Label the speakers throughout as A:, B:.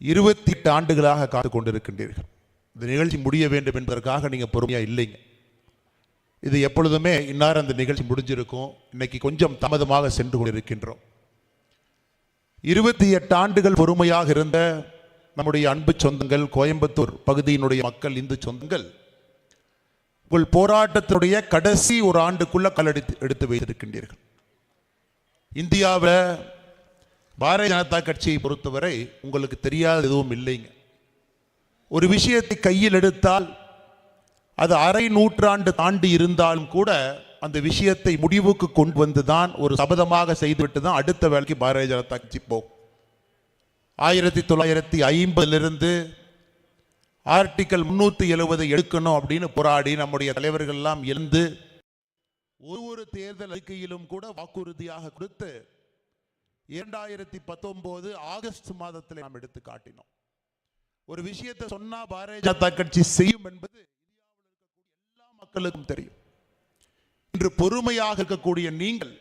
A: இருபத்தி எட்டு ஆண்டுகளாக காத்து கொண்டிருக்கின்றீர்கள். இந்த நிகழ்ச்சி முடிய வேண்டும் என்பதற்காக நீங்கள் பொறுமையாக இல்லைங்க. இது எப்பொழுதுமே இன்னார் அந்த நிகழ்ச்சி முடிஞ்சிருக்கும். இன்னைக்கு கொஞ்சம் தாமதமாக சென்று கொண்டிருக்கின்றோம். இருபத்தி எட்டு ஆண்டுகள் பொறுமையாக இருந்த நம்முடைய அன்பு சொந்தங்கள் கோயம்புத்தூர் பகுதியினுடைய மக்கள் இந்து சொந்தங்கள் உங்கள் போராட்டத்தினுடைய கடைசி ஒரு ஆண்டுக்குள்ள கல்லெடுத்து எடுத்து வைத்திருக்கின்றீர்கள். இந்தியாவில் பாரதிய ஜனதா கட்சியை பொறுத்தவரை உங்களுக்கு தெரியாத எதுவும் இல்லைங்க. ஒரு விஷயத்தை கையில் எடுத்தால் அது அரை நூற்றாண்டு தாண்டி இருந்தாலும் கூட அந்த விஷயத்தை முடிவுக்கு கொண்டு வந்து தான் ஒரு சபதமாக செய்துவிட்டு தான் அடுத்த வேலைக்கு பாரதிய ஜனதா கட்சி போகும் ஆயிரத்தி தொள்ளாயிரத்தி ஐம்பதுலேருந்து ஆர்டிக்கல் முன்னூற்றி எழுபது எடுக்கணும் அப்படின்னு போராடி நம்முடைய தலைவர்கள் எல்லாம் இருந்து ஒரு ஒரு தேர்தல் அறிக்கையிலும் கூட வாக்குறுதியாக கொடுத்து இரண்டாயிரத்தி பத்தொன்பது ஆகஸ்ட் மாதத்தில் நாம் எடுத்து காட்டினோம் ஒரு விஷயத்தை சொன்னா பாரதிய ஜனதா கட்சி செய்யும் என்பது இந்தியாவில் இருக்கக்கூடிய எல்லா மக்களுக்கும் தெரியும். இன்று பொறுமையாக இருக்கக்கூடிய நீங்கள்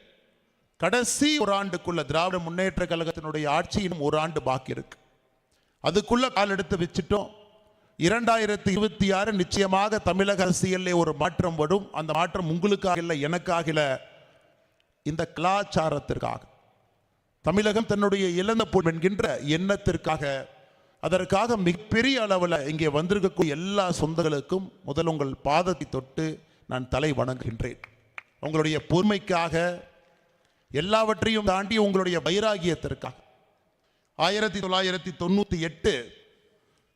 A: கடைசி ஒரு ஆண்டுக்குள்ள திராவிட முன்னேற்ற கழகத்தினுடைய ஆட்சி இன்னும் ஒரு ஆண்டு பாக்கி இருக்கு. அதுக்குள்ள கால் எடுத்து வச்சுட்டோம். இரண்டாயிரத்தி இருபத்தி ஆறு நிச்சயமாக தமிழக அரசியலில் ஒரு மாற்றம் வரும். அந்த மாற்றம் உங்களுக்காக இல்லை எனக்காக இல்லை. இந்த கலாச்சாரத்திற்காக. தமிழகம் தன்னுடைய இழந்த பொன் என்கின்ற எண்ணத்திற்காக அதற்காக மிகப்பெரிய அளவில் இங்கே வந்திருக்கக்கூடிய எல்லா சொந்தங்களுக்கும் முதல் உங்கள் பாதத்தை தொட்டு நான் தலை வணங்குகின்றேன். உங்களுடைய பொறுமைக்காக எல்லாவற்றையும் தாண்டி உங்களுடைய வைராகியத்திற்காக. ஆயிரத்தி தொள்ளாயிரத்தி தொண்ணூற்றி எட்டு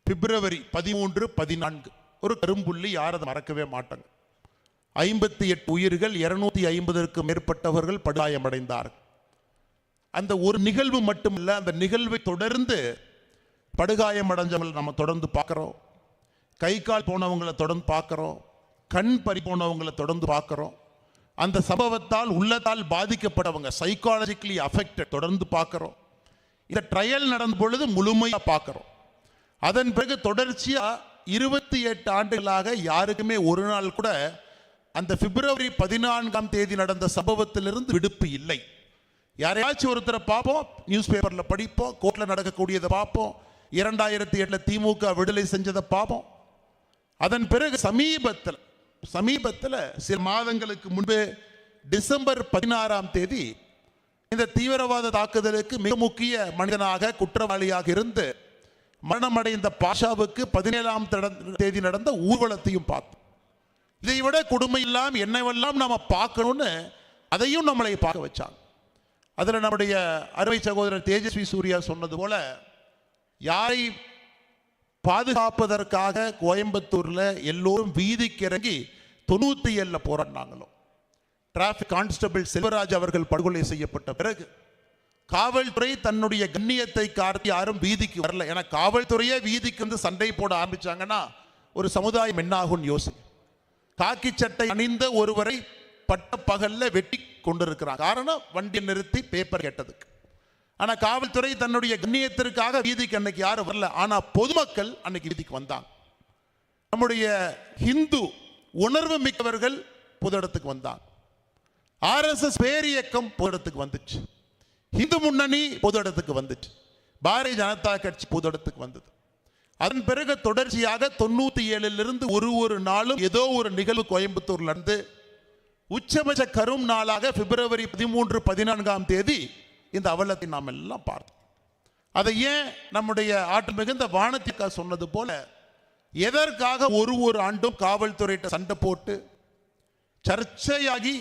A: பிப்ரவரி பதிமூன்று பதினான்கு. ஒரு கரும்புள்ளி யார் அதை மறக்கவே மாட்டாங்க. ஐம்பத்தி எட்டு உயிர்கள் இருநூத்தி ஐம்பதற்கு மேற்பட்டவர்கள் படுகாயமடைந்தார்கள். அந்த ஒரு நிகழ்வு மட்டுமல்ல அந்த நிகழ்வை தொடர்ந்து படுகாயம் அடைஞ்சவங்களை நம்ம தொடர்ந்து பார்க்குறோம். கை கால் போனவங்களை தொடர்ந்து பார்க்குறோம். கண் பறி போனவங்களை தொடர்ந்து பார்க்குறோம். அந்த சம்பவத்தால் உள்ளத்தால் பாதிக்கப்பட்டவங்க சைக்காலஜிக்கலி அஃபெக்டட் தொடர்ந்து பார்க்குறோம். இந்த ட்ரையல் நடந்த பொழுது முழுமையாக பார்க்குறோம். அதன் பிறகு தொடர்ச்சியாக இருபத்தி எட்டு ஆண்டுகளாக யாருக்குமே ஒரு நாள் கூட அந்த பிப்ரவரி பதினான்காம் தேதி நடந்த சம்பவத்திலிருந்து விடுப்பு இல்லை. யாரையாச்சும் ஒருத்தரை பார்ப்போம் நியூஸ் பேப்பரில் படிப்போம் கோர்ட்டில் நடக்கக்கூடியதை பார்ப்போம் இரண்டாயிரத்தி எட்டில் திமுக விடுதலை செஞ்சதை பார்ப்போம். அதன் பிறகு சமீபத்தில் சமீபத்தில் சில மாதங்களுக்கு முன்பு டிசம்பர் பதினாறாம் தேதி இந்த தீவிரவாத தாக்குதலுக்கு மிக முக்கிய மனிதனாக குற்றவாளியாக இருந்து மரணமடைந்த பாஷாவுக்கு பதினேழாம் தேதி நடந்த ஊர்வலத்தையும் பார்த்தோம். இதை விட கொடுமை இல்லாமல் என்னவெல்லாம் நாம் பார்க்கணும்னு அதையும் நம்மளை பார்க்க வச்சாங்க. அதில் நம்முடைய அருமை சகோதரர் தேஜஸ்வி சூர்யா சொன்னது போல யாரை பாதுகாப்பதற்காக கோயம்புத்தூரில் எல்லோரும் வீதிக்கு இறங்கி தொண்ணூற்றி ஏழில் போராடினாங்களோ. டிராஃபிக் கான்ஸ்டபிள் செல்வராஜ் அவர்கள் படுகொலை செய்யப்பட்ட பிறகு காவல்துறை தன்னுடைய கண்ணியத்தை காட்டி யாரும் வீதிக்கு வரல. ஏன்னா காவல்துறையே வீதிக்கு வந்து சண்டை போட ஆரம்பிச்சாங்கன்னா ஒரு சமுதாயம் என்னாகும் யோசி. காக்கி சட்டை அணிந்த ஒருவரை பட்ட பகல்ல வெட்டி கொண்டிருக்கிறான் காரணம் வண்டியை நிறுத்தி பேப்பர் கேட்டதுக்கு. ஆனால் காவல்துறை தன்னுடைய கண்ணியத்திற்காக வீதிக்கு அன்னைக்கு யாரும் வரல. ஆனால் பொதுமக்கள் அன்னைக்கு வீதிக்கு வந்தாங்க. நம்முடைய ஹிந்து உணர்வு மிக்கவர்கள் பொது இடத்துக்கு வந்தாங்க. ஆர்எஸ்எஸ் பேரியக்கம் பொது இடத்துக்கு வந்துச்சு. இந்து முன்னணி பொது இடத்துக்கு வந்துச்சு. பாரதிய ஜனதா கட்சி பொது இடத்துக்கு வந்தது. அதன் பிறகு தொடர்ச்சியாக தொண்ணூற்றி ஏழிலிருந்து ஒரு ஒரு நாளும் ஏதோ ஒரு நிகழ்வு கோயம்புத்தூர்லேருந்து உச்சபட்ச கரும் நாளாக பிப்ரவரி பதிமூன்று பதினான்காம் தேதி இந்த அவலத்தை நாம் எல்லாம் பார்த்தோம். அதை ஏன் நம்முடைய ஆட்டு மிகுந்த வானத்திற்கா சொன்னது போல எதற்காக ஒரு ஒரு ஆண்டும் காவல்துறையிட்ட சண்டை போட்டு சர்ச்சையாகி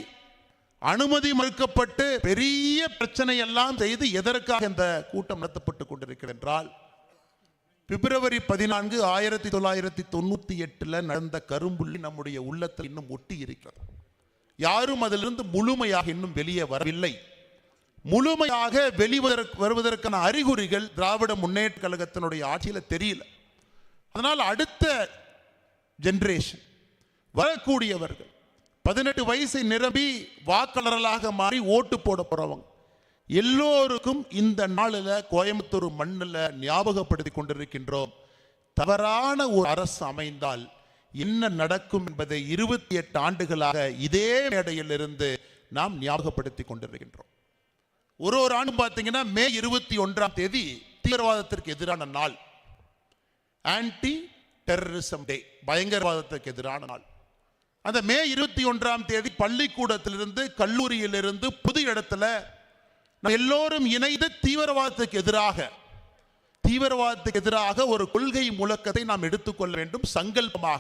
A: அனுமதி மறுக்கப்பட்டு பெரிய பிரச்சனை எல்லாம் செய்து எதற்காக இந்த கூட்டம் நடத்தப்பட்டு கொண்டிருக்கிறென்றால் பிப்ரவரி பதினான்கு ஆயிரத்தி தொள்ளாயிரத்தி தொண்ணூத்தி எட்டுல நடந்த கரும்புள்ளி நம்முடைய உள்ளத்தில் இன்னும் ஒட்டி இருக்கிறது. யாரும் அதிலிருந்து முழுமையாக இன்னும் வெளியே வரவில்லை. முழுமையாக வெளிவதற்கு வருவதற்கான அறிகுறிகள் திராவிட முன்னேற்ற கழகத்தினுடைய ஆட்சியில் தெரியல. அதனால் அடுத்த ஜென்ரேஷன் வரக்கூடியவர்கள் பதினெட்டு வயசை நிரம்பி வாக்காளர்களாக மாறி ஓட்டு போட போகிறவங்க எல்லோருக்கும் இந்த நாளில் கோயம்புத்தூர் மண்ணில் ஞாபகப்படுத்தி கொண்டிருக்கின்றோம். தவறான ஒரு அரசு அமைந்தால் என்ன நடக்கும் என்பதை இருபத்தி எட்டு ஆண்டுகளாக இதே மேடையிலிருந்து நாம் ஞாபகப்படுத்தி கொண்டிருக்கின்றோம். ஒரு ஒரு ஆண்டு பார்த்தீங்கன்னா மே இருபத்தி ஒன்றாம் தேதி தீவிரவாதத்திற்கு எதிரான நாள். ஆன்டி டெரரிசம் டே பயங்கரவாதத்திற்கு எதிரான நாள். அந்த மே இருபத்தி ஒன்றாம் தேதி பள்ளிக்கூடத்திலிருந்து கல்லூரியிலிருந்து புது இடத்துல நம்ம எல்லோரும் இணைந்து தீவிரவாதத்துக்கு எதிராக தீவிரவாதத்துக்கு எதிராக ஒரு கொள்கை முழக்கத்தை நாம் எடுத்துக்கொள்ள வேண்டும். சங்கல்பமாக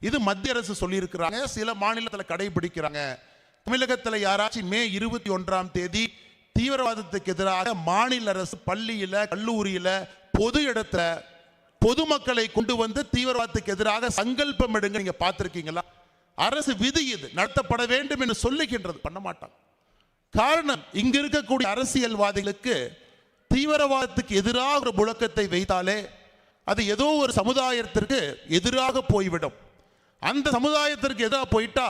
A: இது மத்திய அரசு சொல்லியிருக்கிறாங்க. சில மாநிலத்தில் கடைபிடிக்கிறாங்க. தமிழகத்தில் யாராச்சும் மே இருபத்தி ஒன்றாம் தேதி தீவிரவாதத்துக்கு எதிராக மாநில அரசு பள்ளியில கல்லூரியில பொது இடத்துல பொதுமக்களை கொண்டு வந்து தீவிரவாதத்துக்கு எதிராக சங்கல்பம் எடுங்க. நீங்க பார்த்துருக்கீங்களா? அரசு விதி இது. நடத்தப்பட வேண்டும் என்று சொல்லுகின்றது. பண்ண மாட்டாங்க. காரணம் இங்க இருக்கக்கூடிய அரசியல்வாதிகளுக்கு தீவிரவாதத்துக்கு எதிராக ஒரு முழக்கத்தை வைத்தாலே அது ஏதோ ஒரு சமுதாயத்திற்கு எதிராக போய்விடும். அந்த சமுதாயத்திற்கு எதிராக போயிட்டா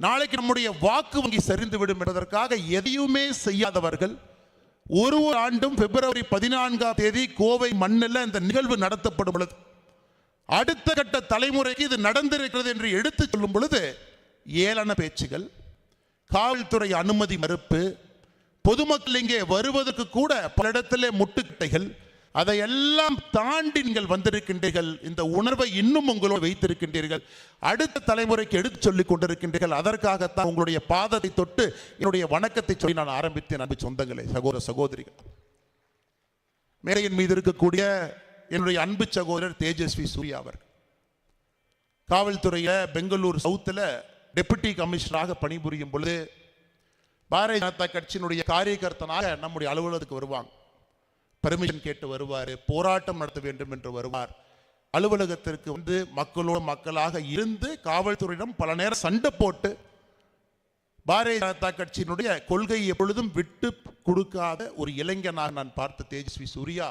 A: நாளைக்கு நம்முடைய வாக்கு வங்கி சரிந்து விடும் என்பதற்காக எதையுமே செய்யாதவர்கள் ஒரு ஒரு ஆண்டும் பிப்ரவரி பதினான்காம் தேதி கோவை மண்ணில் இந்த நிகழ்வு நடத்தப்படும் பொழுது அடுத்த கட்ட தலைமுறைக்கு இது நடந்திருக்கிறது என்று எடுத்து சொல்லும் பொழுது ஏளன பேச்சுகள் காவல்துறை அனுமதி மறுப்பு பொதுமக்கள் இங்கே வருவதற்கு கூட பல இடத்திலே முட்டுக்கட்டைகள் அதையெல்லாம் தாண்டி நீங்கள் வந்திருக்கின்றீர்கள். இந்த உணர்வை இன்னும் உங்களோடு வைத்திருக்கின்றீர்கள். அடுத்த தலைமுறைக்கு எடுத்து சொல்லிக் கொண்டிருக்கின்றீர்கள். அதற்காகத்தான் உங்களுடைய பாதத்தை தொட்டு என்னுடைய வணக்கத்தை சொல்லி நான் ஆரம்பித்தேன் அன்பு சொந்தங்களே சகோதர சகோதரிகள். மேடையின் மீது இருக்கக்கூடிய என்னுடைய அன்பு சகோதரர் தேஜஸ்வி சூர்யா அவர் காவல்துறையில் பெங்களூர் சவுத்தில் டெபுட்டி கமிஷனராக பணிபுரியும் பொழுது பாரதிய ஜனதா கட்சியினுடைய காரியகர்த்தனாக நம்முடைய அலுவலகத்துக்கு வருவாங்க. பெர்மிஷன் கேட்டு வருவார் போராட்டம் நடத்த வேண்டும் என்று வருவார். அலுவலகத்திற்கு வந்து மக்களோடு மக்களாக இருந்து காவல்துறையிடம் பல நேரம் சண்டை போட்டு பாரதிய ஜனதா கட்சியினுடைய கொள்கையை எப்பொழுதும் விட்டு கொடுக்காத ஒரு இளைஞனாக நான் பார்த்த தேஜஸ்வி சூர்யா.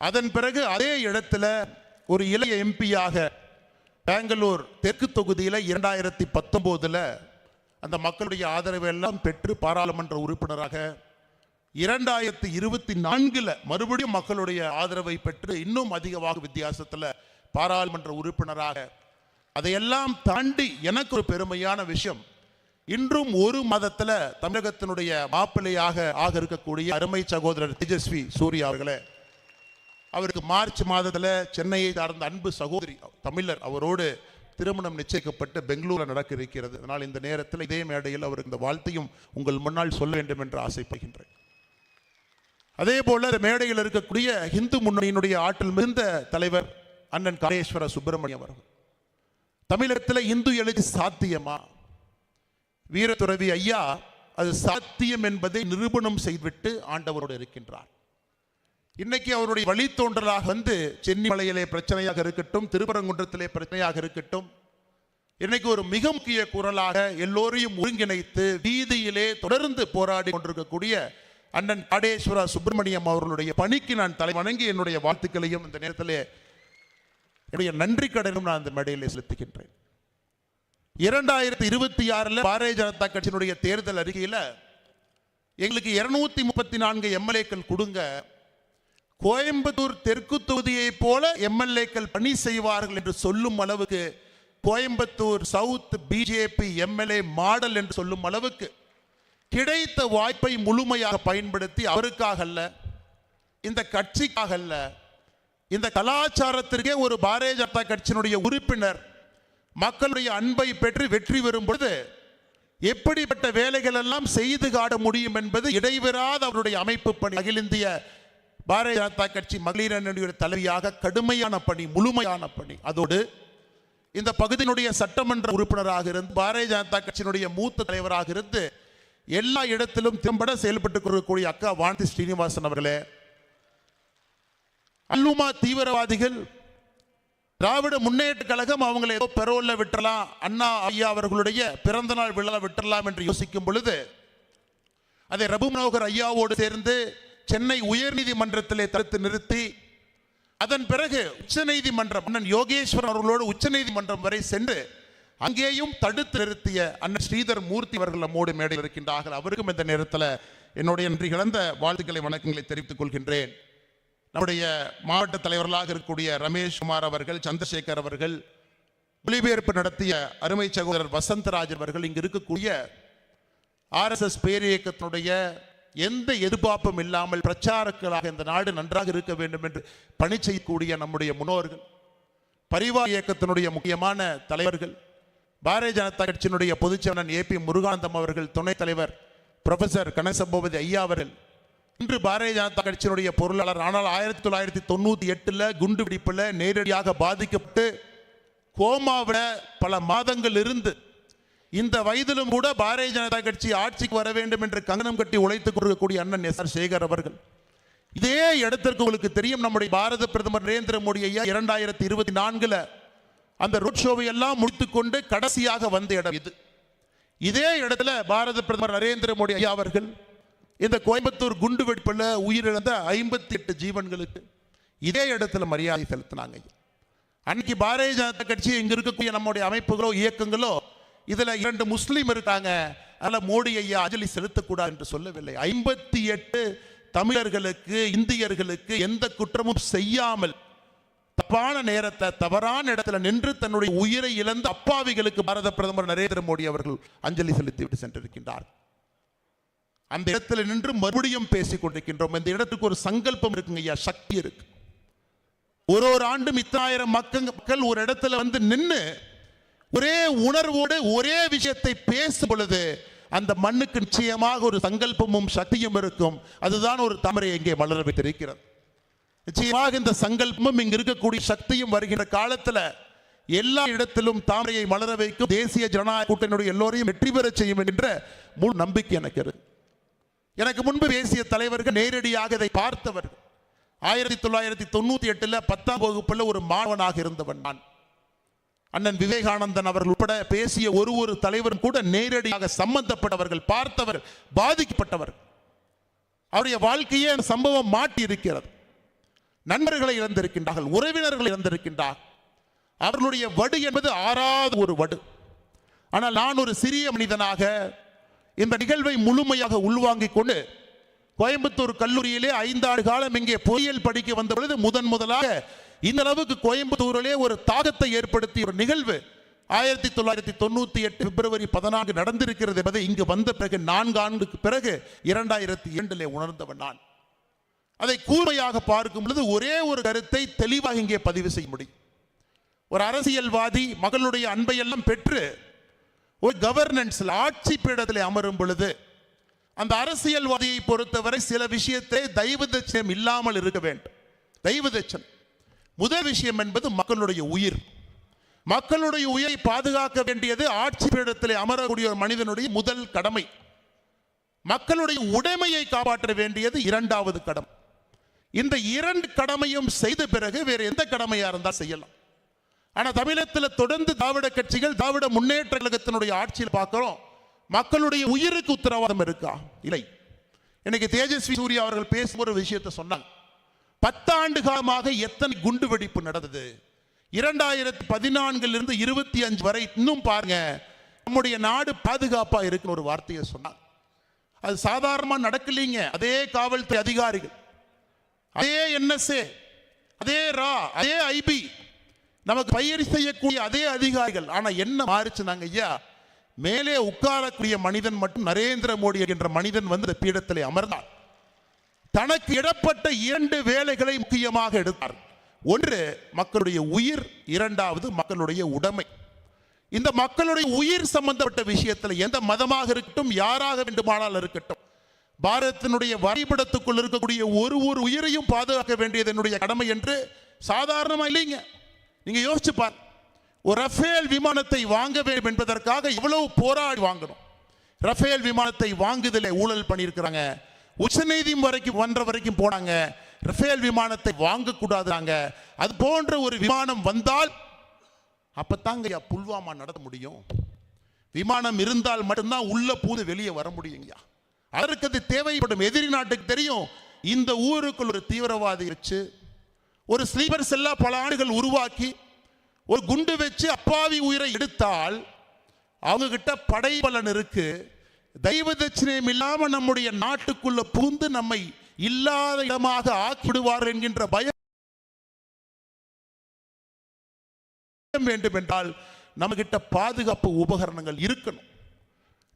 A: அதன் பிறகு அதே இடத்துல ஒரு இளைய எம்பியாக பெங்களூர் தெற்கு தொகுதியில் இரண்டாயிரத்தி பத்தொம்போதில் அந்த மக்களுடைய ஆதரவை எல்லாம் பெற்று பாராளுமன்ற உறுப்பினராக இரண்டாயிரத்தி இருபத்தி நான்கில் மறுபடியும் மக்களுடைய ஆதரவை பெற்று இன்னும் அதிகமாக வித்தியாசத்தில் பாராளுமன்ற உறுப்பினராக. அதையெல்லாம் தாண்டி எனக்கு ஒரு பெருமையான விஷயம். இன்றும் ஒரு மாதத்தில் தமிழகத்தினுடைய மாப்பிள்ளையாக ஆக இருக்கக்கூடிய அருமை சகோதரர் தேஜஸ்வி சூர்யா அவர்களே. அவருக்கு மார்ச் மாதத்தில் சென்னையை சார்ந்த அன்பு சகோதரி தமிழர் அவரோடு திருமணம் நிச்சயிக்கப்பட்டு பெங்களூரில் நடக்க இருக்கிறது அதனால் இந்த நேரத்தில் இதே மேடையில் அவருக்கு இந்த வாழ்த்தையும் உங்கள் முன்னால் சொல்ல வேண்டும் என்று ஆசைப்படுகின்றேன். அதே போல மேடையில் இருக்கக்கூடிய இந்து முன்னணியினுடைய ஆற்றல் மிகுந்த தலைவர் அண்ணன் காரேஸ்வர சுப்பிரமணியம் அவர்கள். தமிழகத்தில் இந்து எழுச்சி சாத்தியமா? வீரத்துறவி ஐயா அது சாத்தியம் என்பதை நிரூபணம் செய்துவிட்டு ஆண்டவரோடு இருக்கின்றார். இன்னைக்கு அவருடைய வழித்தோன்றலாக வந்து சென்னிமலையிலே பிரச்சனையாக இருக்கட்டும் திருப்பரங்குன்றத்திலே பிரச்சனையாக இருக்கட்டும் இன்னைக்கு ஒரு மிக முக்கிய குரலாக எல்லோரையும் ஒருங்கிணைத்து வீதியிலே தொடர்ந்து போராடி கொண்டிருக்கக்கூடிய அண்ணன் காடேஸ்வரா சுப்பிரமணியம் அவர்களுடைய பணிக்கு நான் தலை வணங்கி என்னுடைய வாழ்த்துக்களையும் இந்த நேரத்தில் என்னுடைய நன்றி கடனும் நான் இந்த மேடையில் செலுத்துகின்றேன். இரண்டாயிரத்தி இருபத்தி ஆறில் பாரதிய ஜனதா கட்சியினுடைய தேர்தல் அறிக்கையில் எங்களுக்கு இருநூத்தி முப்பத்தி நான்கு எம்எல்ஏக்கள் கொடுங்க. கோயம்புத்தூர் தெற்கு தொகுதியைப் போல எம்எல்ஏக்கள் பணி செய்வார்கள் என்று சொல்லும் அளவுக்கு Coimbatore south BJP MLA model என்று சொல்லும் அளவுக்கு கிடைத்த வாய்ப்பை முழுமையாக பயன்படுத்தி அவருக்காக அல்ல இந்த கட்சிக்காக அல்ல இந்த கலாச்சாரத்திற்கே ஒரு பாரதிய ஜனதா கட்சியினுடைய உறுப்பினர் மக்களுடைய அன்பை பெற்று வெற்றி பெறும் பொழுது எப்படிப்பட்ட வேலைகள் எல்லாம் செய்து காட்ட முடியும் என்பது இடைவெறாத அவருடைய அமைப்பு பணி. அகில இந்திய பாரதிய ஜனதா கட்சி மகளிர் அணியுடைய தலைவியாக கடுமையான பணி முழுமையான பணி. அதோடு இந்த பகுதியினுடைய சட்டமன்ற உறுப்பினராக இருந்து பாரதிய ஜனதா கட்சியினுடைய மூத்த தலைவராக இருந்து எல்லா இடத்திலும் திறம்பட செயல்பட்டுக் கொள்ளக்கூடிய அக்கா வானதி ஸ்ரீனிவாசன் அவர்களே அல்லுமா தீவிரவாதிகள் திராவிட முன்னேற்ற கழகம் அவங்களை ஏதோ பெரோல்ல விட்டுறலாம் அண்ணா ஐயா அவர்களுடைய பிறந்த நாள் விழா விட்டுறலாம் என்று யோசிக்கும் பொழுது அதை ரபு மனோகர் ஐயாவோடு சேர்ந்து சென்னை உயர்நீதிமன்றத்திலே தடுத்து நிறுத்தி அதன் பிறகு உச்சநீதிமன்றம் அண்ணன் யோகேஸ்வரன் அவர்களோடு உச்சநீதிமன்றம் வரை சென்று அங்கேயும் தடுத்து நிறுத்திய அண்ணன் ஸ்ரீதர் மூர்த்தி அவர்கள் நம்மோடு மேடையில் இருக்கின்றார்கள். அவருக்கும் இந்த நேரத்தில் என்னுடைய நன்றி கலந்த வாழ்த்துக்களை வணக்கங்களை தெரிவித்துக் கொள்கின்றேன். நம்முடைய மாவட்ட தலைவர்களாக இருக்கக்கூடிய ரமேஷ் குமார் அவர்கள் சந்திரசேகர் அவர்கள் ஒளிபெயர்ப்பு நடத்திய அருமை சகோதரர் வசந்தராஜ் அவர்கள் இங்கு இருக்கக்கூடிய ஆர்எஸ்எஸ் பேரியக்கத்தினுடைய எந்த எதிர்பார்ப்பும் இல்லாமல் பிரச்சாரக்களாக இந்த நாடு நன்றாக இருக்க வேண்டும் என்று பணி செய்யக்கூடிய நம்முடைய முன்னோர்கள் பரிவார் இயக்கத்தினுடைய முக்கியமான தலைவர்கள் பாரதிய ஜனதா கட்சியினுடைய பொதுச்செயலன் ஏ பி முருகானந்தம் அவர்கள் துணைத் தலைவர் ப்ரொஃபசர் கணேசபூபதி ஐயா அவர்கள். இன்று பாரதிய ஜனதா கட்சியினுடைய பொருளாளர் ஆனால் ஆயிரத்தி தொள்ளாயிரத்தி தொண்ணூத்தி எட்டுல குண்டு வெடிப்புல நேரடியாக பாதிக்கப்பட்டு கோமாவில பல மாதங்கள் இருந்து இந்த வயதிலும் கூட பாரதிய ஜனதா கட்சி ஆட்சிக்கு வர வேண்டும் என்று கங்கணம் கட்டி உழைத்துக் கொடுக்கக்கூடிய அண்ணன் எஸ் ஆர் சேகர் அவர்கள். இதே இடத்திற்கு உங்களுக்கு தெரியும் நம்முடைய பாரத பிரதமர் நரேந்திர மோடி ஐயா இரண்டாயிரத்தி இருபத்தி நான்குல அந்த ரோட் ஷோவை எல்லாம் முடித்துக்கொண்டு கடைசியாக வந்த இடம் இது. இதே இடத்துல பாரத பிரதமர் நரேந்திர மோடி ஐயா அவர்கள் இந்த கோயம்புத்தூர் குண்டு வெடிப்பில் உயிரிழந்த ஐம்பத்தி எட்டு ஜீவன்களுக்கு இதே இடத்துல மரியாதை செலுத்தினாங்க அன்னைக்கு பாரதிய ஜனதா கட்சி இங்க இருக்கக்கூடிய நம்முடைய அமைப்புகளோ இயக்கங்களோ இதுல இரண்டு முஸ்லீம் இருக்காங்க. அதில் மோடி ஐயா அஞ்சலி செலுத்தக்கூடாது என்று சொல்லவில்லை. ஐம்பத்தி எட்டு தமிழர்களுக்கு இந்தியர்களுக்கு எந்த குற்றமும் செய்யாமல் தப்பான நேரத்தை தவறான இடத்துல நின்று தன்னுடைய உயிரை இழந்த அப்பாவிகளுக்கு பாரத பிரதமர் நரேந்திர மோடி அவர்கள் அஞ்சலி செலுத்திவிட்டு சென்றிருக்கின்றார். அந்த இடத்துல நின்று மறுபடியும் பேசிக் கொண்டிருக்கின்றோம். இந்த இடத்துக்கு ஒரு சங்கல்பம் இருக்குங்க ஐயா சக்தி இருக்கு. ஒரு ஒரு ஆண்டும் இத்தனாயிரம் மக்கள் மக்கள் ஒரு இடத்துல வந்து நின்று ஒரே உணர்வோடு ஒரே விஷயத்தை பேசும் பொழுது அந்த மண்ணுக்கு நிச்சயமாக ஒரு சங்கல்பமும் சக்தியும் இருக்கும். அதுதான் ஒரு தாமரை இங்கே மலர வைத்திருக்கிறது. நிச்சயமாக இந்த சங்கல்பமும் இங்கு இருக்கக்கூடிய சக்தியும் வருகின்ற காலத்துல எல்லா இடத்திலும் தாமரையை மலர வைக்கும் தேசிய ஜனநாயக கூட்டணியுடைய எல்லோரையும் வெற்றி பெறச் செய்யும் என்கின்ற முழு நம்பிக்கை எனக்கு இருக்கு. எனக்கு முன்பு பேசிய தலைவர்கள் நேரடியாக இதை பார்த்தவர் ஆயிரத்தி தொள்ளாயிரத்தி தொண்ணூத்தி எட்டுல பத்தாம் வகுப்புல ஒரு மாணவனாக இருந்தவன் நான். அண்ணன் விவேகானந்தன் அவர்கள் உட்பட பேசிய ஒரு ஒரு தலைவரும் கூட நேரடியாக சம்பந்தப்பட்டவர்கள் பார்த்தவர் பாதிக்கப்பட்டவர். அவருடைய வாழ்க்கையே அந்த சம்பவம் மாட்டி இருக்கிறது நண்பர்களை இழந்திருக்கின்றார்கள் உறவினர்களை இழந்திருக்கின்றார். அவர்களுடைய வடு என்பது ஆறாத ஒரு வடு. ஆனால் நான் ஒரு சிறிய மனிதனாக இந்த நிகழ்வை முழுமையாக உள்வாங்கிக் கொண்டு கோயம்புத்தூர் கல்லூரியிலே ஐந்தாறு காலம் இங்கே பொறியியல் படிக்க வந்த பொழுது முதன் முதலாக இந்த அளவுக்கு கோயம்புத்தூரிலே ஒரு தாகத்தை ஏற்படுத்திய ஒரு நிகழ்வு ஆயிரத்தி தொள்ளாயிரத்தி தொண்ணூத்தி எட்டு பிப்ரவரி பதினான்கு நடந்திருக்கிறது என்பதை இங்கு வந்த பிறகு நான்கு ஆண்டுக்கு பிறகு இரண்டாயிரத்தி இரண்டிலே உணர்ந்தவன் நான். அதை கூர்மையாக பார்க்கும் பொழுது ஒரே ஒரு கருத்தை தெளிவாக இங்கே பதிவு செய்ய முடியும். ஒரு அரசியல்வாதி மகளுடைய அன்பையெல்லாம் பெற்று ஒரு கவர்னன்ஸில் ஆட்சி பீடத்தில் அமரும் பொழுது அந்த அரசியல்வாதியை பொறுத்தவரை சில விஷயத்தை தெய்வதட்சம் இல்லாமல் இருக்க வேண்டும். தெய்வதட்சம் முதல் விஷயம் என்பது மக்களுடைய உயிர். மக்களுடைய உயிரை பாதுகாக்க வேண்டியது ஆட்சி பீடத்தில் அமரக்கூடிய ஒரு மனிதனுடைய முதல் கடமை. மக்களுடைய உடைமையை காப்பாற்ற வேண்டியது இரண்டாவது கடமை. இந்த இரண்டு கடமையும் செய்த பிறகு வேறு எந்த கடமையாக இருந்தால் செய்யலாம். ஆனால் தமிழகத்தில் தொடர்ந்து திராவிட கட்சிகள் திராவிட முன்னேற்ற கழகத்தினுடைய ஆட்சியில் பார்க்குறோம். மக்களுடைய உயிருக்கு உத்தரவாதம் இருக்கா? இல்லை. இன்னைக்கு தேஜஸ்வி சூர்யா அவர்கள் பேசும் ஒரு விஷயத்தை சொன்னாங்க. பத்தாண்டு காலமாக எத்தனை குண்டு வெடிப்பு நடந்தது? இரண்டாயிரத்தி பதினான்கிலிருந்து இருபத்தி அஞ்சு வரை இன்னும் பாருங்க. நம்முடைய நாடு பாதுகாப்பாக இருக்குன்னு ஒரு வார்த்தையை சொன்னாங்க. அது சாதாரணமாக நடக்கலைங்க. அதே காவல்துறை அதிகாரிகள். அதே என்எஸ்ஏ அதே ரா அதே ஐபி நமக்கு பயிர் செய்யக்கூடிய அதே அதிகாரிகள். ஆனால் என்ன மாறிச்சு ஐயா? மேலே உட்காரக்கூடிய மனிதன் மட்டும் நரேந்திர மோடி என்ற மனிதன் வந்து இந்த பீடத்திலே அமர்ந்தார். தனக்கு இடப்பட்ட இரண்டு வேலைகளை முக்கியமாக எடுத்தார். ஒன்று மக்களுடைய உயிர் இரண்டாவது மக்களுடைய உடைமை. இந்த மக்களுடைய உயிர் சம்பந்தப்பட்ட விஷயத்தில் எந்த மதமாக இருக்கட்டும் யாராக வேண்டுமானால் இருக்கட்டும் பாரதத்தினுடைய வரைபடத்துக்குள் இருக்கக்கூடிய ஒரு ஒரு உயிரையும் பாதுகாக்க வேண்டியது என்னுடைய கடமை என்று சாதாரணமாக இல்லைங்க. நீங்கள் யோசிச்சு பாருங்க. ஒரு ரஃபேல் விமானத்தை வாங்க வேண்டும் என்பதற்காக இவ்வளவு போராடி வாங்கணும். ரஃபேல் விமானத்தை வாங்குதலை ஊழல் பண்ணியிருக்கிறாங்க. உச்சநீதிமன்றம் வரைக்கும் வன்ற வரைக்கும் போனாங்க. ரஃபேல் விமானத்தை வாங்கக்கூடாதுறாங்க அது போன்ற ஒரு விமானம் வந்தால் அப்போத்தாங்க ஐயா புல்வாமா நடத்த முடியும்? விமானம் இருந்தால் மட்டும்தான் உள்ள பூந்து வெளியே வர முடியுங்கய்யா. அதற்கு அது தேவைப்படும் எதிரி நாட்டுக்கு தெரியும். இந்த ஊருக்குள் ஒரு தீவிரவாதி வச்சு ஒரு ஸ்லீப்பர் செல்லா பல ஆண்டுகள் உருவாக்கி ஒரு குண்டு வச்சு அப்பாவி உயிரை எடுத்தால் அவங்க கிட்ட படை பலன் இருக்கு. தெய்வ தட்சிணம் இல்லாமல் நம்முடைய நாட்டுக்குள்ள புகுந்து நம்மை இல்லாத இடமாக ஆக்கிவிடுவார் என்கின்ற பயம் வேண்டும் என்றால் நம்ம கிட்ட பாதுகாப்பு உபகரணங்கள் இருக்கணும்.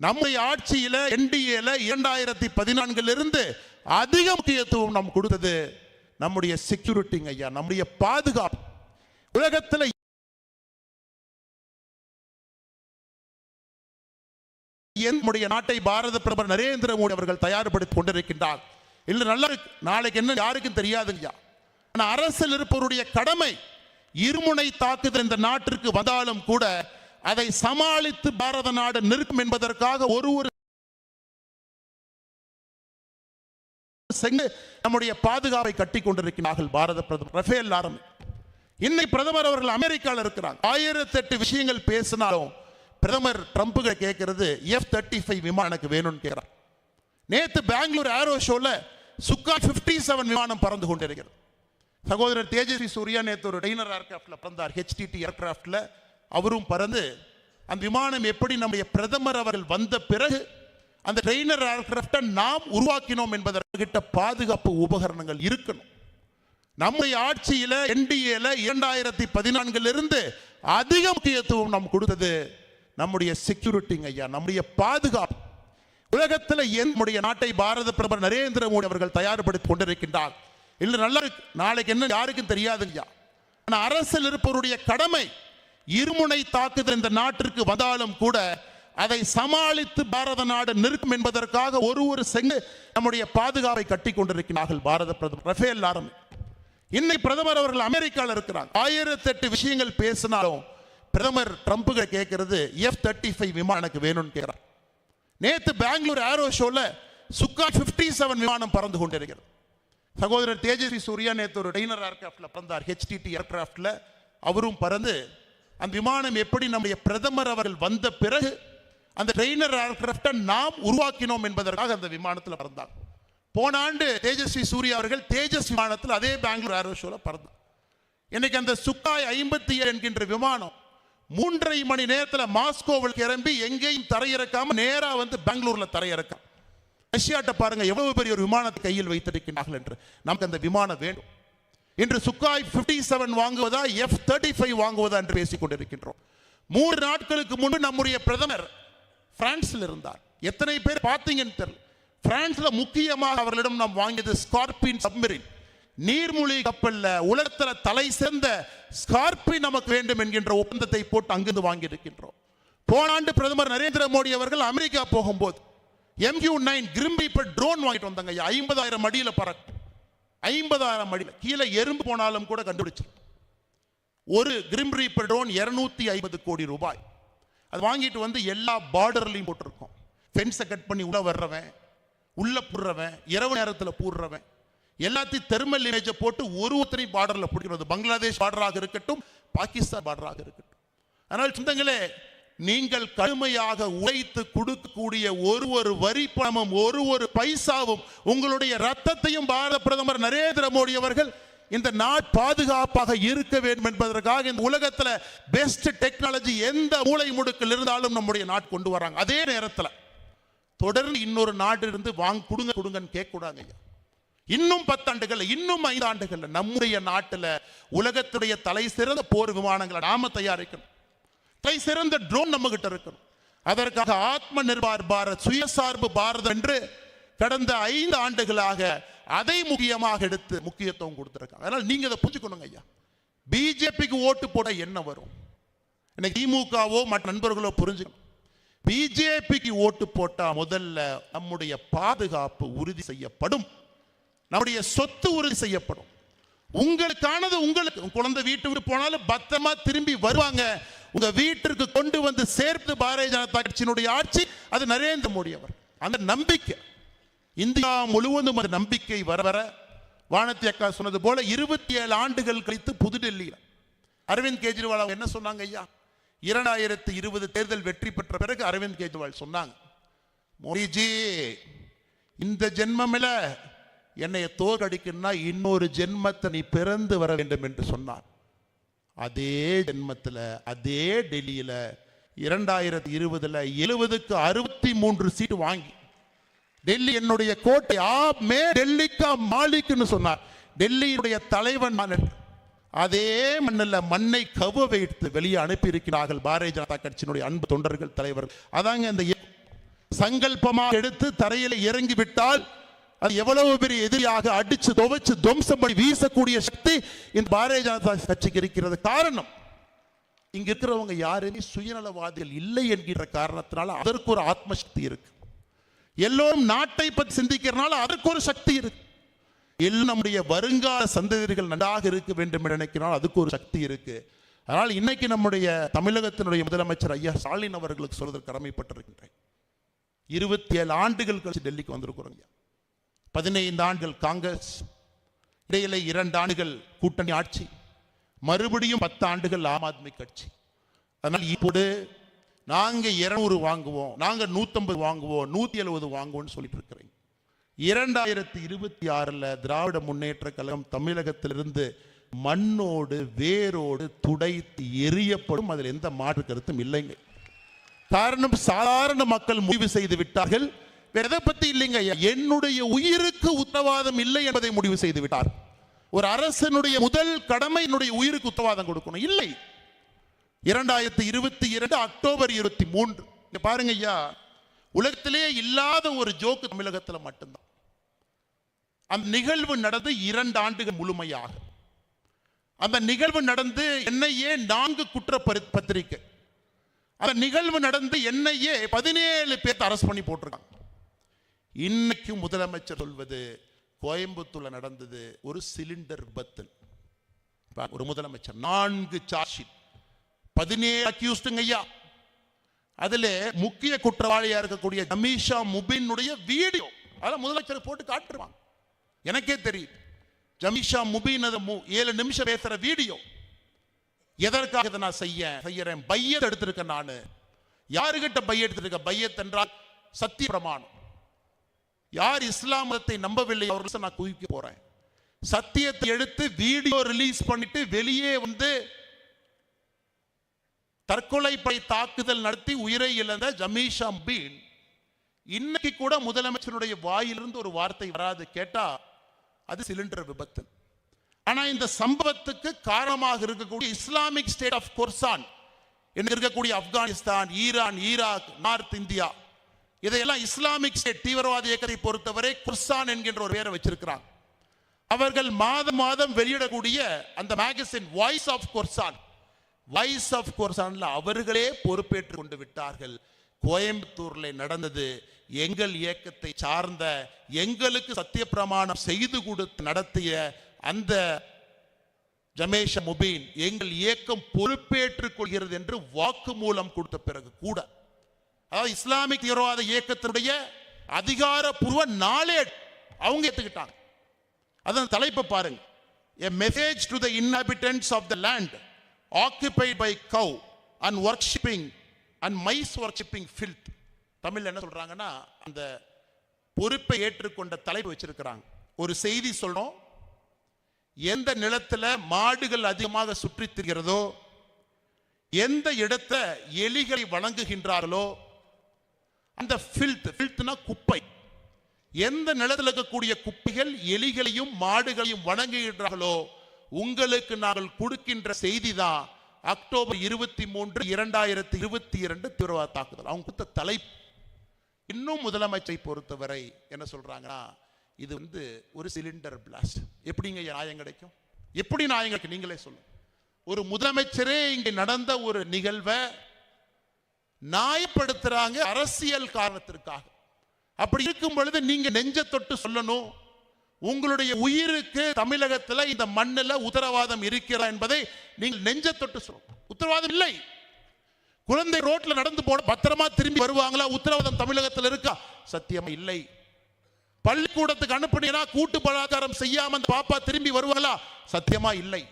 A: நம்முடைய ஆட்சியில என்டிஏல இரண்டாயிரத்தி பதினான்குல இருந்து அதிக முக்கியத்துவம் நாம் கொடுத்தது நம்முடைய செக்யூரிட்டிங்க ஐயா நம்முடைய பாதுகாப்பு. உலகத்துல நம்முடைய நாட்டை பாரத பிரதமர் நரேந்திர மோடி அவர்கள் தயார்படுத்திக் கொண்டிருக்கின்றார். இல்லை நல்லா இருக்கு. நாளைக்கு என்ன யாருக்கும் தெரியாதுங்கய்யா ஆனா அரசில் இருப்பவருடைய கடமை இருமுனை தாக்குதல் இந்த நாட்டிற்கு வந்தாலும் கூட அதை சமாளித்து பாரத நாடு நிற்கும் என்பதற்காக ஒரு ஒரு செங்கு நம்முடைய பாதுகாப்பை கட்டி கொண்டிருக்கிறார்கள் பாரத பிரதமர் ரஃபேல் ஆரம்பி இன்னைக்கு பிரதமர் அவர்கள் அமெரிக்காவில் இருக்கிறார். ஆயிரத்தி எட்டு விஷயங்கள் பேசினாலும் பிரதமர் ட்ரம்ப் கேட்கறது எஃப் தேர்ட்டி ஃபைவ் விமானம் எனக்கு வேணும்னு கேட்கிறார். நேத்து பெங்களூர் ஏரோ ஷோல சுக்கா 57 செவன் விமானம் பறந்து கொண்டிருக்கிறது. சகோதரர் தேஜஸ்வி சூர்யா நேத்து ஒரு டைனர் ஏர்கிராஃப்டில் பறந்தார். ஹெச்டிடி ஏர்கிராஃப்டில் அவரும் பறந்து அந்த விமானம் எப்படி நம்முடைய பிரதமர் அவர்கள் வந்த பிறகு அந்த ட்ரெயினர் ஏர்கிராஃப்டை நாம் உருவாக்கினோம் என்பதற்கிட்ட பாதுகாப்பு உபகரணங்கள் இருக்கணும். நம்முடைய ஆட்சியில் என்டிஏல இரண்டாயிரத்தி பதினான்கிலிருந்து அதிக முக்கியத்துவம் நாம் கொடுத்தது நம்முடைய செக்யூரிட்டிங்க ஐயா நம்முடைய பாதுகாப்பு. உலகத்துல என் நம்முடைய நாட்டை பாரத பிரதமர் நரேந்திர மோடி அவர்கள் தயார்படுத்திக் கொண்டிருக்கின்றார். இல்லை நல்லா இருக்கு. நாளைக்கு என்ன யாருக்கும் தெரியாதுங்கய்யா. ஆனால் அரசில் இருப்பவருடைய கடமை இருமுனை தாக்குதல் இந்த நாட்டிற்கு வந்தாலும் கூட அதை சமாளித்து பாரத நாடு நிற்கும் என்பதற்காக ஒரு ஒரு செங்கு நம்முடைய பாதுகாப்பை கட்டி கொண்டிருக்கிறார்கள் பாரத பிரதமர். ரஃபேல் ஆரம்பி இன்னைக்கு பிரதமர் அவர்கள் அமெரிக்காவில் இருக்கிறார் ஆயிரத்தி எட்டு விஷயங்கள் பேசினாலும் பிரதமர் ட்ரம்ப் கேட்கறது எஃப் தேர்ட்டி ஃபைவ் விமானம் எனக்கு வேணும்னு கேட்கிறார். நேத்து பெங்களூர் ஏரோ ஷோல சுக்கா 57 செவன் விமானம் பறந்து கொண்டிருக்கிறது. சகோதரர் தேஜஸ்வி சூர்யா நேத்து ஒரு டெய்னர் ஏர்கிராஃப்டில் பறந்தார். ஹெச்டிடி ஏர்கிராஃப்டில் அவரும் பறந்து அந்த விமானம் எப்படி நம்முடைய பிரதமர் அவர்கள் வந்த பிறகு அந்த ட்ரெயினர் ஏர்கிராஃப்டை நாம் உருவாக்கினோம் என்பதற்காக அந்த விமானத்தில் பறந்தாங்க. போன ஆண்டு தேஜஸ்வி சூர்யா அவர்கள் தேஜஸ் விமானத்தில் அதே பெங்களூர் ஏரோ ஷோவில் பறந்தார் இன்னைக்கு அந்த சுக்காய் ஐம்பத்தி ஏழு என்கின்ற விமானம் மூன்றரை மணி நேரத்தில் மாஸ்கோவில் கிளம்பி எங்கேயும் தரையிறக்காம நேராக வந்து பெங்களூரில் தரையிறக்கம் ரஷ்யாட்ட பாருங்க எவ்வளவு பெரிய ஒரு விமானத்தை கையில் வைத்திருக்கிறார்கள் என்று. நமக்கு அந்த விமானம் வேண்டும். இன்று சுக்காய் 57 செவன் வாங்குவதா எஃப் தேர்ட்டி ஃபைவ் வாங்குவதா என்று பேசிக் கொண்டிருக்கின்றோம் மூன்று நாட்களுக்கு முன்பு நம்முடைய பிரதமர் பிரான்சில் இருந்தார். எத்தனை பேர் பார்த்தீங்கன்னு தெரியல. பிரான்ஸில் முக்கியமாக அவர்களிடம் நாம் வாங்கியது ஸ்கார்பின் சப்மரின். நீர்மூழ்கி கப்பலில் உலகத்தில் தலை சிறந்த ஸ்கார்பின் நமக்கு வேண்டும் என்கின்ற ஒப்பந்தத்தை போட்டு அங்கிருந்து வாங்கி இருக்கின்றோம் போன ஆண்டு பிரதமர் நரேந்திர மோடி அவர்கள் அமெரிக்கா போகும்போது எம்யூ நைன் கிரிம்பீப்பர் ட்ரோன் வாங்கிட்டு வந்தாங்க. ஐம்பதாயிரம் அடியில் பறக்கும். ஐம்பதாயிரம் அடியில கீழே எறும்பு போனாலும் கூட கண்டுபிடிச்சிருக்கும் ஒரு கிரிம் ரீப்பர் ட்ரோன் இரநூத்தி ஐம்பது கோடி ரூபாய். அது வாங்கிட்டு வந்து எல்லா பார்டர்லையும் போட்டிருக்கோம். ஃபென்ஸை கட் பண்ணி உள்ள வர்றவன் உள்ள புடுறவன் இரவு நேரத்தில் பூடுறவன் எல்லாத்தையும் தெர்மல் இமேஜை போட்டு ஒரு ஒருத்தரையும் பார்டரில் பிடிக்கிறது. பங்களாதேஷ் பார்டராக இருக்கட்டும் பாகிஸ்தான் பார்டராக இருக்கட்டும். அதனால் சொந்தங்களே நீங்கள் கடுமையாக உழைத்து கொடுக்கக்கூடிய ஒரு ஒரு வரி பணமும் ஒரு ஒரு பைசாவும் உங்களுடைய ரத்தத்தையும் பாரத பிரதமர் நரேந்திர மோடி அவர்கள் இந்த நாட் பாதுகாப்பாக இருக்க வேண்டும் என்பதற்காக இந்த உலகத்துல பெஸ்ட் டெக்னாலஜி எந்த மூலை முடுக்கில் இருந்தாலும் நம்முடைய நாட் கொண்டு வராங்க. அதே நேரத்தில் தொடர்ந்து இன்னொரு நாடு இருந்து வாங்க கொடுங்க கொடுங்கன்னு கேட்கக்கூடாங்க ஐயா. இன்னும் பத்தாண்டுகள் இன்னும் ஐந்து ஆண்டுகள் நம்முடைய நாட்டில் உலகத்துடைய தலை சிறந்த போர் விமானங்களை நாம தயாரிக்கணும். கை சிறந்த ட்ரோன் நம்ம கிட்ட இருக்கணும். அதற்காக ஆத்ம நிர்பார் பாரத் சுயசார்பு பாரதம் என்று கடந்த ஐந்து ஆண்டுகளாக அதை முக்கியமாக எடுத்து முக்கியத்துவம் கொடுத்துருக்காங்க. அதனால் நீங்கள் இதை புரிஞ்சுக்கணுங்க ஐயா. பிஜேபிக்கு ஓட்டு போட என்ன வரும்? இன்னைக்கு திமுகவோ மற்ற நண்பர்களோ புரிஞ்சுக்கணும். பிஜேபிக்கு ஓட்டு போட்டால் முதல்ல நம்முடைய பாதுகாப்பு உறுதி செய்யப்படும். நம்முடைய சொத்து உறுதி செய்யப்படும். உங்களுக்கானது உங்களுக்கு. குழந்தை வீட்டு விட்டு போனாலும் பத்திரமா திரும்பி வருவாங்க. உங்க வீட்டிற்கு கொண்டு வந்து சேர்த்து பாரதிய ஜனதா கட்சியினுடைய ஆட்சி அது நரேந்திர மோடி அவர். அந்த நம்பிக்கை. இந்தியா முழுவதும் அந்த நம்பிக்கை வர வர வானத்தி அக்கா சொன்னது போல இருபத்தி ஏழு ஆண்டுகள் கழித்து புதுடெல்லியில். அரவிந்த் கெஜ்ரிவால் அவங்க என்ன சொன்னாங்க ஐயா? இரண்டாயிரத்தி இருபது தேர்தல் வெற்றி பெற்ற பிறகு அரவிந்த் கெஜ்ரிவால் சொன்னாங்க மோடிஜி இந்த ஜென்மமில என்னை தோற்கடிக்குன்னா இன்னொரு ஜென்மத்தை நீ பிறந்து வர வேண்டும் என்று சொன்னார். அதே ஜென்மத்தில் அதே டெல்லியில் இரண்டாயிரத்தி இருபதில் எழுபதுக்கு அறுபத்தி மூன்று சீட்டு வாங்கி டெல்லி என்னுடைய கோட்டை ஆ மே டெல்லிக்கா மாலிக்னு சொன்னார். டெல்லியுடைய தலைவன் நான் அதே மண்ணில் மண்ணை கவ வைத்து வெளியே அனுப்பியிருக்கிறார்கள் பாரதிய ஜனதா கட்சியினுடைய அன்பு தொண்டர்கள் தலைவர்கள். அதாங்க இந்த சங்கல்பமாக எடுத்து தரையில் இறங்கி விட்டால் அது எவ்வளவு பெரிய எதிரியாக அடிச்சு துவைச்சு துவம்சம் பண்ணி வீசக்கூடிய சக்தி இந்த பாரதிய ஜனதா கட்சிக்கு இருக்கிறது. காரணம் இங்க இருக்கிறவங்க யாருமே சுயநலவாதிகள் இல்லை என்கிற காரணத்தினால அதற்கு ஒரு ஆத்ம சக்தி இருக்கு. எல்லோரும் நாட்டை பற்றி சிந்திக்கிறனால அதற்கு ஒரு சக்தி இருக்கு. எல்லாம் நம்முடைய வருங்கால சந்ததிகள் நன்றாக இருக்க வேண்டும் என்று நினைக்கிறால் அதுக்கு ஒரு சக்தி இருக்கு. அதனால் இன்னைக்கு நம்முடைய தமிழகத்தினுடைய முதலமைச்சர் ஐயா ஸ்டாலின் அவர்களுக்கு சொல்வதற்கு கடமைப்பட்டிருக்கின்றேன். இருபத்தி ஏழு ஆண்டுகள் கழிச்சு டெல்லிக்கு வந்திருக்கிறோம் ஐயா. பதினைந்து ஆண்டுகள் காங்கிரஸ் இடையில இரண்டு ஆண்டுகள் கூட்டணி ஆட்சி மறுபடியும் பத்து ஆண்டுகள் ஆம் ஆத்மி கட்சி. அதனால் இப்போது நாங்கள் இருநூறு வாங்குவோம் நாங்கள் நூத்தம்பது வாங்குவோம் நூத்தி எழுபது வாங்குவோம்னு சொல்லிட்டு இருக்கிறேன் இரண்டாயிரத்தி இருபத்தி ஆறுல திராவிட முன்னேற்ற கழகம் தமிழகத்திலிருந்து மண்ணோடு வேரோடு துடைத்து எரியப்படும் அதில் எந்த மாற்று கருத்தும் இல்லைங்க. காரணம் சாதாரண மக்கள் முடிவு செய்து விட்டார்கள். வேற எதை பத்தி இல்லைங்க? என்னுடைய உயிருக்கு உத்தரவாதம் இல்லை என்பதை முடிவு செய்து விட்டார். ஒரு அரசனுடைய முதல் கடமை என்னுடைய உயிருக்கு உத்தரவாதம் கொடுக்கணும். இல்லை. இரண்டாயிரத்தி இருபத்தி இரண்டு அக்டோபர் இருபத்தி மூன்று. இங்க பாருங்க ஐயா. உலகத்திலே இல்லாத ஒரு ஜோக்கு தமிழகத்தில் மட்டும்தான். அந்த நிகழ்வு நடந்து இரண்டு ஆண்டுகள் முழுமையாக. அந்த நிகழ்வு நடந்து என்னையே நான்கு குற்ற பரி- பத்திரிக்கை. அந்த நிகழ்வு நடந்து என்னையே பதினேழு பேர்த்த அரசு பண்ணி போட்டிருக்காங்க. இன்னைக்கு முதலமைச்சர் சொல்வது கோயம்புத்தூர்ல நடந்தது ஒரு சிலிண்டர் விபத்து ஒரு முதலமைச்சர் நான்கு சார்ஜ் ஷீட் பதினேழு அக்யூஸ்டுங்க ஐயா. அதுல முக்கிய குற்றவாளியா இருக்கக்கூடிய ஜமீஷா முபினுடைய வீடியோ. அதெல்லாம் முதலமைச்சர் போட்டு காட்டுருவாங்க எனக்கே தெரியும் ஜமீஷா முபின் அதை மு- ஏழு நிமிஷம் பேசுற வீடியோ. எதற்காக இதை நான் செய்ய செய்யறேன்? பையத் எடுத்திருக்கேன் நான். யாருகிட்ட பைய எடுத்திருக்க? பையத் என்றால் சத்திய பிரமாணம். யார் இஸ்லாம் மதத்தை நம்பவில்லை அவர்கள் நான் குவிக்க போறேன். சத்தியத்தை எடுத்து வீடியோ ரிலீஸ் பண்ணிட்டு வெளியே வந்து தற்கொலை படை தாக்குதல் நடத்தி உயிரை இழந்த ஜமீஷா பீன் இன்னைக்கு கூட முதலமைச்சருடைய வாயிலிருந்து ஒரு வார்த்தை வராது கேட்டா அது சிலிண்டர் விபத்து. ஆனா இந்த சம்பவத்துக்கு காரணமாக இருக்கக்கூடிய இஸ்லாமிக் ஸ்டேட் ஆஃப் கொர்சான் என்று இருக்கக்கூடிய Afghanistan Iran Iraq north India Islamic Islamic state தீவிரவாத இயக்கத்தை பொறுத்தவரை குர்சான் என்கின்ற ஒரு பேரை வச்சிருக்கிறார். அவர்கள் மாதம் மாதம் வெளியிடக்கூடிய அந்த magazine voice of Khorasan voice of குர்சான்ல அவர்களே பொறுப்பேற்று கொண்டு விட்டார்கள். கோயம்புத்தூர்ல நடந்தது எங்கள் இயக்கத்தை சார்ந்த எங்களுக்கு சத்திய பிரமாணம் செய்து கொடுத்து நடத்திய அந்த ஜமேஷ முபீன் எங்கள் இயக்கம் பொறுப்பேற்றுக் கொள்கிறது என்று வாக்குமூலம் கொடுத்த பிறகு கூட அதாவது இஸ்லாமிக் தீவிரவாத இயக்கத்தினுடைய அதிகாரப்பூர்வ நாளேட் அவங்க ஏற்றுக்கிட்டாங்க அதன் தலைப்பை பாருங்க. A message to the inhabitants of the land occupied by cow and worshipping and mice worshipping filth Tamil என்ன சொல்கிறாங்கன்னா அந்த பொறுப்பை ஏற்றுக்கொண்ட தலைப்பு வச்சிருக்கிறாங்க. ஒரு செய்தி சொல்கிறோம் எந்த நிலத்தில் மாடுகள் அதிகமாக சுற்றித் திரிகிறதோ எந்த இடத்த எலிகளை வணங்குகின்றார்களோ அந்த ஃபில்த் ஃபில்த்னா குப்பை. எந்த நிலத்தில் இருக்கக்கூடிய குப்பைகள் எலிகளையும் மாடுகளையும் வணங்குகின்றார்களோ உங்களுக்கு நாங்கள் கொடுக்கின்ற செய்தி தான் அக்டோபர் இருபத்தி மூன்று இரண்டாயிரத்தி இருபத்தி இரண்டு தீவிரவாத தாக்குதல். அவங்க கொடுத்த தலைப்பு. இன்னும் முதலமைச்சரை பொறுத்தவரை என்ன சொல்றாங்கன்னா இது வந்து ஒரு சிலிண்டர் பிளாஸ்ட் எப்படிங்க நியாயம் கிடைக்கும்? எப்படி நியாயம் கிடைக்கும்? நீங்களே சொல்லுங்க. ஒரு முதலமைச்சரே இங்கே நடந்த ஒரு நிகழ்வை நியாயப்படுத்துறாங்க அரசியல் காரணத்திற்காக. அப்படி இருக்கும் பொழுது நீங்க நெஞ்ச தொட்டு சொல்லணும். உங்களுடைய உயிருக்கு தமிழகத்தில் இந்த மண்ணில் உத்தரவாதம் இருக்கிறா என்பதை நீங்கள் நெஞ்ச தொட்டு சொல்லணும் உத்தரவாதம் இல்லை. குழந்தை ரோட்ல நடந்து போன பத்திரமா திரும்பி வருவாங்களா? உத்தரவாதம் தமிழகத்தில் இருக்கா? சத்தியமா இல்லை. பள்ளிக்கூடத்துக்கு அனுப்புனீங்கன்னா கூட்டு பலாச்சாரம் செய்யாம அந்த பாப்பா திரும்பி வருவாங்களா சத்தியமா இல்லை.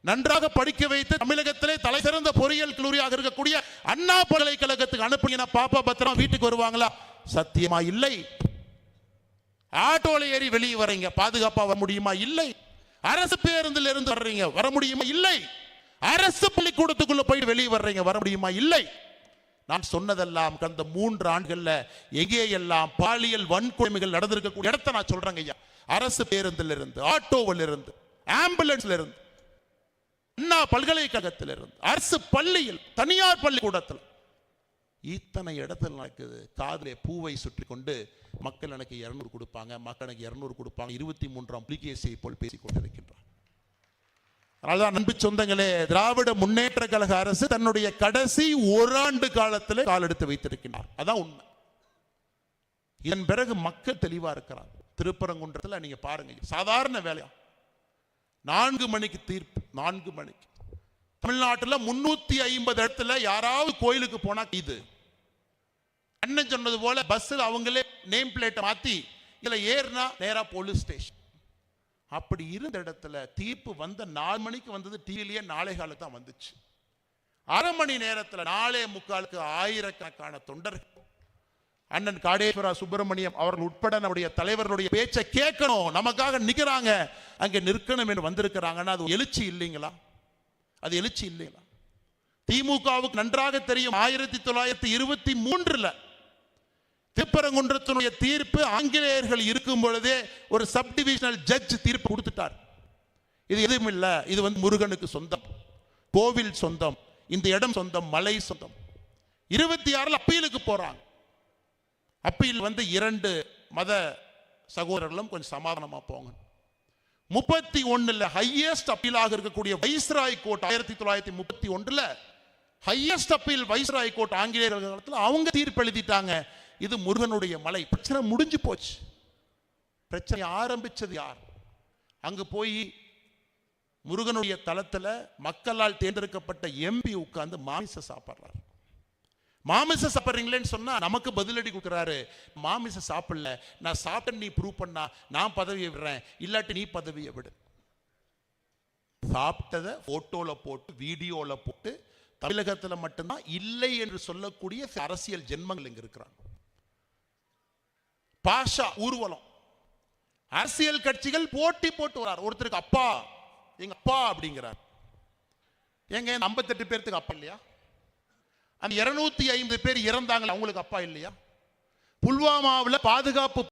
A: நன்றாக படிக்க வைத்து தமிழகத்திலே தலை சிறந்த பொறியியல் கல்லூரியாக இருக்கக்கூடிய அண்ணா பல்கலைக்கழகத்துக்கு அனுப்புங்க பாப்பா பத்திரம் வீட்டுக்கு வருவாங்களா? சத்தியமா இல்லை. ஆட்டோல ஏறி வெளியே வர்றீங்க. பாதுகாப்பா வர முடியுமா? இல்லை. அரசு பேருந்தில் இருந்து வர்றீங்க. வர முடியுமா? இல்லை. அரசு பள்ளிக்கூடத்துக்குள்ள போயிட்டு வெளியே வர்றீங்க. வர முடியுமா? இல்லை. நான் சொன்னதெல்லாம் கடந்த மூன்று ஆண்டுகள்ல எங்கே எல்லாம் பாலியல் வன்கொடுமைகள் நடந்திருக்கக்கூடிய இடத்த நான் சொல்றேங்க ஐயா. அரசு பேருந்துல இருந்து ஆட்டோவில் இருந்து ஆம்புலன்ஸ்ல இருந்து அண்ணா பல்கலைக்கழகத்தில் இருந்து அரசு பள்ளியில் தனியார் பள்ளிக்கூடத்தில். இத்தனை இடத்துல நடக்குது காதலே பூவை சுற்றி கொண்டு மக்கள் எனக்கு இரநூறு கொடுப்பாங்க மக்கள் எனக்கு இரநூறு கொடுப்பாங்க இருபத்தி மூன்றாம் புலிகேசியை போல் பேசிக் கொண்டிருக்கின்றார் அதனால்தான் அன்பு சொந்தங்களே திராவிட முன்னேற்ற கழக அரசு தன்னுடைய கடைசி ஓராண்டு காலத்திலே கால் எடுத்து வைத்திருக்கின்றார். அதான் உண்மை. இதன் பிறகு மக்கள் தெளிவா இருக்கிறார் திருப்பரங்குன்றத்தில் நீங்க பாருங்க சாதாரண வேலையா? நான்கு மணிக்கு தீர்ப்பு நான்கு மணிக்கு. தமிழ்நாட்டில் முன்னூத்தி ஐம்பது இடத்துல யாராவது கோயிலுக்கு போனா இது. அண்ணன் சொன்னது போல பஸ்ஸில் அவங்களே நேம் பிளேட்டை மாத்தி இதில் ஏறினா நேரா போலீஸ் ஸ்டேஷன் அப்படி இருந்த இடத்துல தீர்ப்பு வந்த நாலு மணிக்கு வந்தது டிவிலேயே நாளை காலத்தான் வந்துச்சு. அரை மணி நேரத்துல நாளே முக்காலுக்கு ஆயிரக்கணக்கான தொண்டர்கள் அண்ணன் காடேஸ்வரா சுப்பிரமணியம் அவர்கள் உட்பட நம்முடைய தலைவர்களுடைய பேச்சை கேட்கணும். நமக்காக நிற்கிறாங்க அங்கே நிற்கணும் என்று வந்திருக்கிறாங்கன்னா அது எழுச்சி இல்லைங்களா? அது எழுச்சி இல்லைங்களா? திமுகவுக்கு நன்றாக தெரியும் ஆயிரத்தி தொள்ளாயிரத்தி இருபத்தி மூன்றில் திருப்பரங்குன்றத்தினுடைய தீர்ப்பு ஆங்கிலேயர்கள் இருக்கும் பொழுதே ஒரு சப் டிவிஷனல் ஜட்ஜ் தீர்ப்பு கொடுத்துட்டார். இது எதுவும் இல்லை. இது வந்து முருகனுக்கு சொந்தம். கோவில் சொந்தம். இந்த இடம் சொந்தம். மலை சொந்தம். இருபத்தி ஆறில் அப்பீலுக்கு போகிறாங்க அப்பீல் வந்து இரண்டு மத சகோதரர்களும் கொஞ்சம் சமாதானமாக போங்க. முப்பத்தி ஒன்றில் ஹையஸ்ட் அப்பீலாக இருக்கக்கூடிய வைஸ்ராய் கோர்ட் ஆயிரத்தி தொள்ளாயிரத்தி முப்பத்தி ஒன்றில் ஹையஸ்ட் அப்பீல் வைஸ்ராய் கோர்ட் ஆங்கிலேயர்கள் காலத்தில் அவங்க தீர்ப்பு எழுதிட்டாங்க. இது முருகனுடைய மலை. பிரச்சனை முடிஞ்சு போச்சு. பிரச்சனை ஆரம்பிச்சது யார்? அங்கே போய் முருகனுடைய தளத்தில் மக்களால் தேர்ந்தெடுக்கப்பட்ட எம்பி உட்கார்ந்து மாமிச சாப்பிட்றாரு. மாமிச சாப்பிட்றீங்களேன்னு சொன்னா நமக்கு பதிலடி கொடுக்குறாரு. மாமிச சாப்பிடல. நான் சாப்பிட்டேன் நீ ப்ரூவ் பண்ணா. நான் பதவியை விடுறேன். இல்லாட்டி நீ பதவியை விடு. சாப்பிட்டதை ஃபோட்டோவில் போட்டு வீடியோவில் போட்டு தமிழகத்துல மட்டும்தான் இல்லை என்று சொல்லக்கூடிய அரசியல் ஜென்மங்கள் இங்க இருக்கிறாங்க. பாஷா ஊர்வலம். அரசியல் கட்சிகள் போட்டி போட்டு வரார். ஒருத்தருக்கு அப்பா எங்க அப்பா அப்படிங்கிறார். எங்க ஐம்பத்தெட்டு பேர்த்துக்கு அப்பா இல்லையா? அந்த இருநூத்தி ஐம்பது பேர் இறந்தாங்க அவங்களுக்கு அப்பா இல்லையா? புல்வாமாவில் பாதுகாப்பு